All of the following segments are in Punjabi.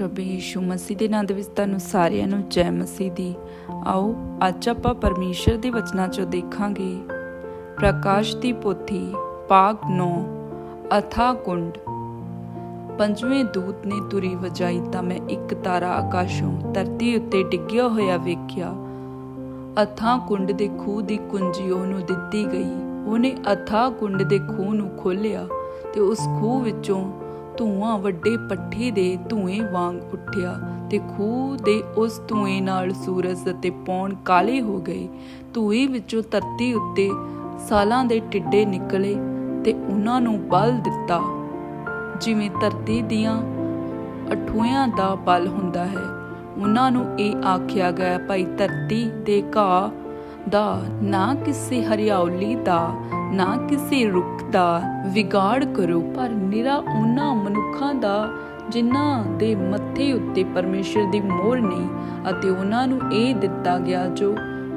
ਪ੍ਰਭੂ ਯੀਸ਼ੂ ਮਸੀਹ ਦੇ ਨਾਮ ਦੇ ਵਿੱਚ ਤੁਹਾਨੂੰ ਸਾਰਿਆਂ ਨੂੰ ਜੈ ਮਸੀਹ ਦੀ। ਆਓ, ਅੱਜ ਆਪਾਂ ਪਰਮੇਸ਼ਰ ਦੇ ਵਚਨਾਂ ਚੋਂ ਦੇਖਾਂਗੇ। ਪ੍ਰਕਾਸ਼ ਦੀ ਪੋਥੀ ਪਾਗ 9 ਅਥਾ ਕੁੰਡ। ਪੰਜਵੇਂ ਦੂਤ ਨੇ ਤੁਰੀ ਵਜਾਈ ਤਾਂ ਮੈਂ ਇੱਕ ਤਾਰਾ ਆਕਾਸ਼ੋਂ ਧਰਤੀ ਉੱਤੇ ਡਿੱਗਿਆ ਹੋਇਆ ਵੇਖਿਆ। ਅਥਾ ਕੁੰਡ ਦੇ ਖੂਹ ਦੀ ਕੁੰਜੀ ਉਹਨੂੰ ਦਿੱਤੀ ਗਈ। ਉਹਨੇ ਅਥਾ ਕੁੰਡ ਦੇ ਖੂਹ ਨੂੰ ਖੋਲ੍ਹਿਆ ਤੇ ਉਸ ਖੂਹ ਵਿੱਚੋਂ ਧੂਆਂ ਵੱਡੇ ਪੱਠੇ ਦੇ ਧੂਏ ਵਾਂਗ ਉੱਠਿਆ ਤੇ ਖੂਹ ਦੇ ਉਸ ਧੂਏ ਨਾਲ ਸੂਰਜ ਅਤੇ ਪੌਣ ਕਾਲੇ ਹੋ ਗਏ। ਧੂਏ ਵਿੱਚੋਂ ਧਰਤੀ ਉੱਤੇ ਸਾਲਾਂ ਦੇ ਟਿੱਡੇ ਨਿਕਲੇ ਤੇ ਉਹਨਾਂ ਨੂੰ ਬਲ ਦਿੱਤਾ। ਜਿਵੇਂ ਧਰਤੀ ਦੀਆਂ ਅਠੂਆਂ ਦਾ ਬਲ ਹੁੰਦਾ ਹੈ, ਉਹਨਾਂ ਨੂੰ ਇਹ ਆਖਿਆ ਗਿਆ, ਭਾਈ ਧਰਤੀ ਤੇ ਘਾਹ ਦਾ ਨਾ ਕਿਸੇ ਹਰਿਆਉਲੀ ਦਾ ਨਾ ਕਿਸੇ ਰੁੱਖ ਦਾ ਵਿਗਾੜ ਕਰੋ, ਪਰ ਨਿਰਾ ਉਹਨਾਂ ਮਨੁੱਖਾਂ ਦਾ ਜਿਨ੍ਹਾਂ ਦੇ ਮੱਥੇ ਉੱਤੇ ਪਰਮੇਸ਼ਰ ਦੀ ਮੋਹਰ ਨਹੀਂ ਅਤੇ ਉਹਨਾਂ ਨੂੰ ਇਹ ਦਿੱਤਾ ਗਿਆ ਜੋ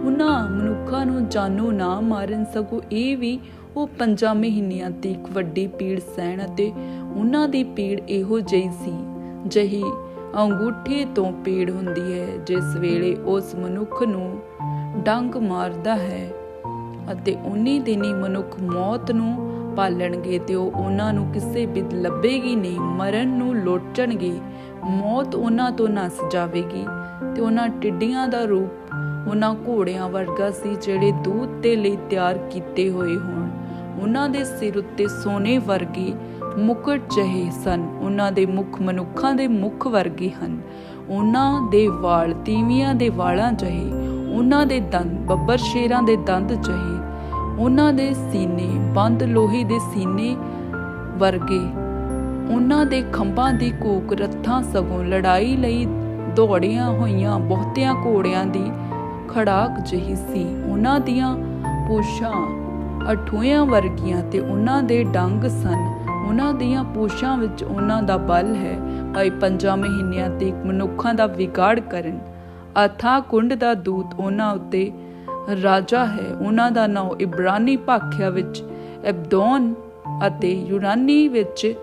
ਉਹਨਾਂ ਮਨੁੱਖਾਂ ਨੂੰ ਜਾਨੋ ਨਾ ਮਾਰਨ ਸਗੋਂ ਇਹ ਵੀ ਉਹ ਪੰਜਾਂ ਮਹੀਨਿਆਂ ਤੇ ਇੱਕ ਵੱਡੀ ਪੀੜ ਸਹਿਣ ਅਤੇ ਉਹਨਾਂ ਦੀ ਪੀੜ ਇਹੋ ਜਿਹੀ ਸੀ, ਜਹੀ ਅੰਗੂਠੇ ਤੋਂ ਪੀੜ ਹੁੰਦੀ ਹੈ, ਜਿਸ ਵੇਲੇ ਉਸ ਮਨੁੱਖ ਨੂੰ ਡੰਗ ਮਾਰਦਾ ਹੈ। ਅਤੇ ਉਨੀ ਦਿਨੀ ਮਨੁੱਖ ਮੌਤ ਨੂੰ ਪਾਲਣਗੇ ਤੇ ਉਹ ਉਹਨਾਂ ਨੂੰ ਕਿਸੇ ਬਿਦ ਲੱਭੇਗੀ ਨਹੀਂ, ਮਰਨ ਨੂੰ ਲੋਟਣਗੇ। ਮੌਤ ਉਹਨਾਂ ਤੋਂ ਨਸ ਜਾਵੇਗੀ ਤੇ ਉਹਨਾਂ ਟਿੱਡੀਆਂ ਦਾ ਰੂਪ ਉਹਨਾਂ ਘੋੜਿਆਂ ਵਰਗਾ ਸੀ ਜਿਹੜੇ ਦੂਤ ਦੇ ਲਈ ਤਿਆਰ ਕੀਤੇ ਹੋਏ ਹੋਣ। ਉਹਨਾਂ ਦੇ ਸਿਰ ਉੱਤੇ ਸੋਨੇ ਵਰਗੇ ਮੁਕਟ ਜਿਹੇ ਸਨ। ਉਹਨਾਂ ਦੇ ਮੁਖ ਮਨੁੱਖਾਂ ਦੇ ਮੁਖ ਵਰਗੇ ਹਨ। ਉਹਨਾਂ ਦੇ ਵਾਲ ਤੀਵੀਆਂ ਦੇ ਵਾਲਾਂ ਜਿਹੇ ਉਹਨਾਂ ਦੇ ਦੰਦ, ਬੱਬਰ ਸ਼ੇਰਾਂ ਦੇ ਦੰਦ ਜਹੇ ਉਹਨਾਂ ਦੇ ਸੀਨੇ, ਬੰਦ ਲੋਹੇ ਦੇ ਸੀਨੇ ਵਰਗੇ, ਉਹਨਾਂ ਦੇ ਖੰਭਾਂ ਦੀ ਕੂਕ ਰੱਥਾਂ ਸਗੋਂ ਲੜਾਈ ਲਈ ਦੌੜੀਆਂ ਹੋਈਆਂ ਬਹੁਤਿਆਂ ਘੋੜਿਆਂ ਦੀ ਖੜਾਕ ਜਿਹੀ ਸੀ। ਉਹਨਾਂ ਦੀਆਂ ਪੂਛਾਂ ਅਠੂਆਂ ਵਰਗੀਆਂ ਤੇ ਉਹਨਾਂ ਦੇ ਡੰਗ ਸਨ। ਉਹਨਾਂ ਦੀਆਂ ਪੂਛਾਂ ਵਿੱਚ ਉਹਨਾਂ ਦਾ ਬਲ ਹੈ। ਭਾਈ ਪੰਜਾਂ ਮਹੀਨਿਆਂ ਤੇ ਮਨੁੱਖਾਂ ਦਾ ਵਿਗਾੜ ਕਰਨ ਅਥਾ ਕੁੰਡ ਦਾ ਦੂਤ ਉਹਨਾਂ ਉੱਤੇ, ਰਾਜਾ ਹੈ ਉਹਨਾਂ ਦਾ ਨਾਮ ਇਬਰਾਨੀ ਭਾਖਿਆ ਵਿੱਚ ਐਬਦੋਨ ਅਤੇ ਯੂਨਾਨੀ ਵਿੱਚ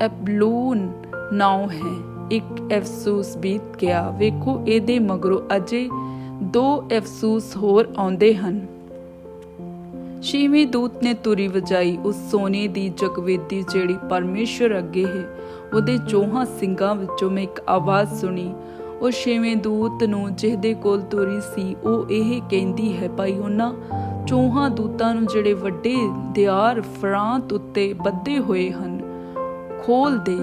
ਐਬਲੂਨ ਨਾਮ ਹੈ। ਇੱਕ ਅਫਸੂਸ ਬੀਤ ਗਿਆ। ਵੇਖੋ, ਇਹਦੇ ਮਗਰੋਂ ਅਜੇ ਦੋ ਅਫਸੂਸ ਹੋਰ ਆਉਂਦੇ ਹਨ। ਛੇਵੇਂ ਦੂਤ ਨੇ ਤੁਰੀ ਵਜਾਈ। ਉਸ ਸੋਨੇ ਦੀ ਜਗਵੇਦੀ ਜਿਹੜੀ ਪਰਮੇਸ਼ਰ ਅੱਗੇ ਹੈ, ਉਹਦੇ ਚੋਹਾਂ ਸਿੰਘਾਂ ਵਿੱਚੋਂ ਮੈਂ ਇੱਕ ਆਵਾਜ਼ ਸੁਣੀ। ਉਹ ਛੇਵੇਂ ਦੂਤ ਨੂੰ ਜਿਹਦੇ ਕੋਲ ਤੁਰੀ ਸੀ, ਉਹ ਇਹ ਕਹਿੰਦੀ ਹੈ, ਭਾਈ, ਉਹਨਾਂ ਚੋਹਾਂ ਦੂਤਾਂ ਨੂੰ ਜਿਹੜੇ ਵੱਡੇ ਦਿਆਰ ਫਰਾਂਤ ਉੱਤੇ ਬੱਧੇ ਹੋਏ ਹਨ ਖੋਲ ਦੇ।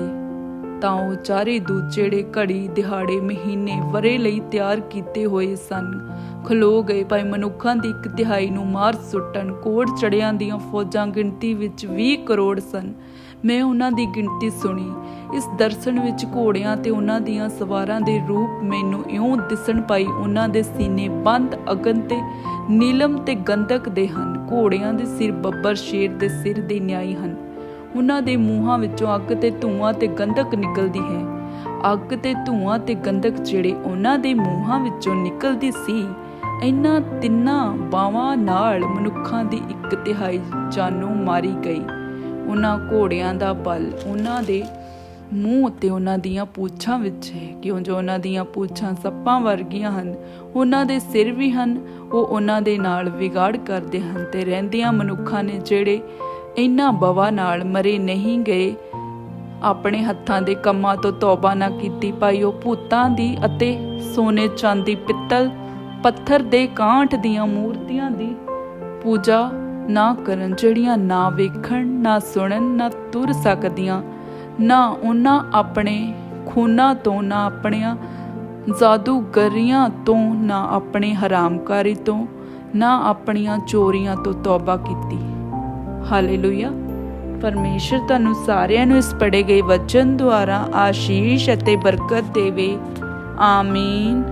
ਤਾਂ ਉਹ ਚਾਰੇ ਦੂਤ ਜਿਹੜੇ ਘੜੀ ਦਿਹਾੜੇ ਮਹੀਨੇ ਵਰੇ ਲਈ ਤਿਆਰ ਕੀਤੇ ਹੋਏ ਸਨ। ਖਲੋ ਗਏ ਭਾਈ ਮਨੁੱਖਾਂ ਦੀ ਇੱਕ ਤਿਹਾਈ ਨੂੰ ਮਾਰ ਸੁੱਟਣ। ਕੋੜ ਚੜਿਆਂ ਦੀਆਂ ਫੌਜਾਂ ਗਿਣਤੀ ਵਿੱਚ 20 ਕਰੋੜ ਸਨ। ਮੈਂ ਉਹਨਾਂ ਦੀ ਗਿਣਤੀ ਸੁਣੀ। ਇਸ ਦਰਸ਼ਨ ਵਿੱਚ ਘੋੜਿਆਂ ਤੇ ਉਹਨਾਂ ਦੀਆਂ ਸਵਾਰਾਂ ਦੇ ਰੂਪ ਮੈਨੂੰ ਇਉਂ ਦਿਸਣ ਪਾਈ ਉਹਨਾਂ ਦੇ ਸੀਨੇ ਬੰਦ, ਅਗਨ ਤੇ ਨੀਲਮ ਤੇ ਗੰਧਕ ਦੇ ਹਨ। ਘੋੜਿਆਂ ਦੇ ਸਿਰ ਬੱਬਰ ਸ਼ੇਰ ਦੇ ਸਿਰ ਦੇ ਨਿਆਈ ਹਨ। ਉਹਨਾਂ ਦੇ ਮੂੰਹਾਂ ਵਿੱਚੋਂ ਅੱਗ ਤੇ ਧੂਆਂ ਤੇ ਗੰਧਕ ਨਿਕਲਦੀ ਹੈ। ਅੱਗ ਤੇ ਧੂਆਂ ਤੇ ਗੰਧਕ ਜਿਹੜੇ ਉਹਨਾਂ ਦੇ ਮੂੰਹਾਂ ਵਿੱਚੋਂ ਨਿਕਲਦੀ ਸੀ, ਇਹਨਾਂ ਤਿੰਨਾਂ ਬਾਵਾਂ ਨਾਲ ਮਨੁੱਖਾਂ ਦੀ ਇੱਕ ਤਿਹਾਈ ਜਾਨੋਂ ਮਾਰੀ ਗਈ। ਉਹਨਾਂ ਘੋੜਿਆਂ ਦਾ ਬਲ ਉਹਨਾਂ ਦੇ ਮੂੰਹ ਤੇ ਉਹਨਾਂ ਦੀਆਂ ਪੂਛਾਂ ਵਿੱਚ ਹੈ। ਕਿਉਂ ਜੋ ਉਹਨਾਂ ਦੀਆਂ ਪੂਛਾਂ ਸੱਪਾਂ ਵਰਗੀਆਂ ਹਨ, ਉਹਨਾਂ ਦੇ ਸਿਰ ਵੀ ਹਨ, ਉਹ ਉਹਨਾਂ ਦੇ ਨਾਲ ਵਿਗਾੜ ਕਰਦੇ ਹਨ ਤੇ ਰਹਿੰਦੀਆਂ ਮਨੁੱਖਾਂ ਨੇ ਜਿਹੜੇ ਇਹਨਾਂ ਬਵਾ ਨਾਲ ਮਰੇ ਨਹੀਂ ਗਏ। ਆਪਣੇ ਹੱਥਾਂ ਦੇ ਕੰਮਾਂ ਤੋਂ ਤੌਬਾ ਨਾ ਕੀਤੀ ਪਾਈ ਉਹ ਭੂਤਾਂ ਦੀ ਅਤੇ ਸੋਨੇ ਚਾਂਦੀ ਪਿੱਤਲ, ਪੱਥਰ ਦੇ ਕਾਂਠ ਦੀਆਂ ਮੂਰਤੀਆਂ ਦੀ ਪੂਜਾ ਨਾ ਕਰਨ, ਜਿਹੜੀਆਂ ਨਾ ਵੇਖਣ, ਨਾ ਸੁਣਨ, ਨਾ ਤੁਰ ਸਕਦੀਆਂ, ਨਾ ਉਹਨਾਂ ਆਪਣੇ ਖੂਨਾਂ ਤੋਂ, ਨਾ ਆਪਣੀਆਂ ਜਾਦੂਗਰੀਆਂ ਤੋਂ, ਨਾ ਆਪਣੇ ਹਰਾਮਕਾਰੀ ਤੋਂ, ਨਾ ਆਪਣੀਆਂ ਚੋਰੀਆਂ ਤੋਂ ਤੌਬਾ ਕੀਤੀ। ਹਾਲੇਲੂਇਆ ਪਰਮੇਸ਼ਰ ਤੁਹਾਨੂੰ ਸਾਰਿਆਂ ਨੂੰ ਇਸ ਪੜੇ ਗਏ ਵਚਨ ਦੁਆਰਾ ਆਸ਼ੀਸ਼ ਅਤੇ ਬਰਕਤ ਦੇਵੇ। ਆਮੀਨ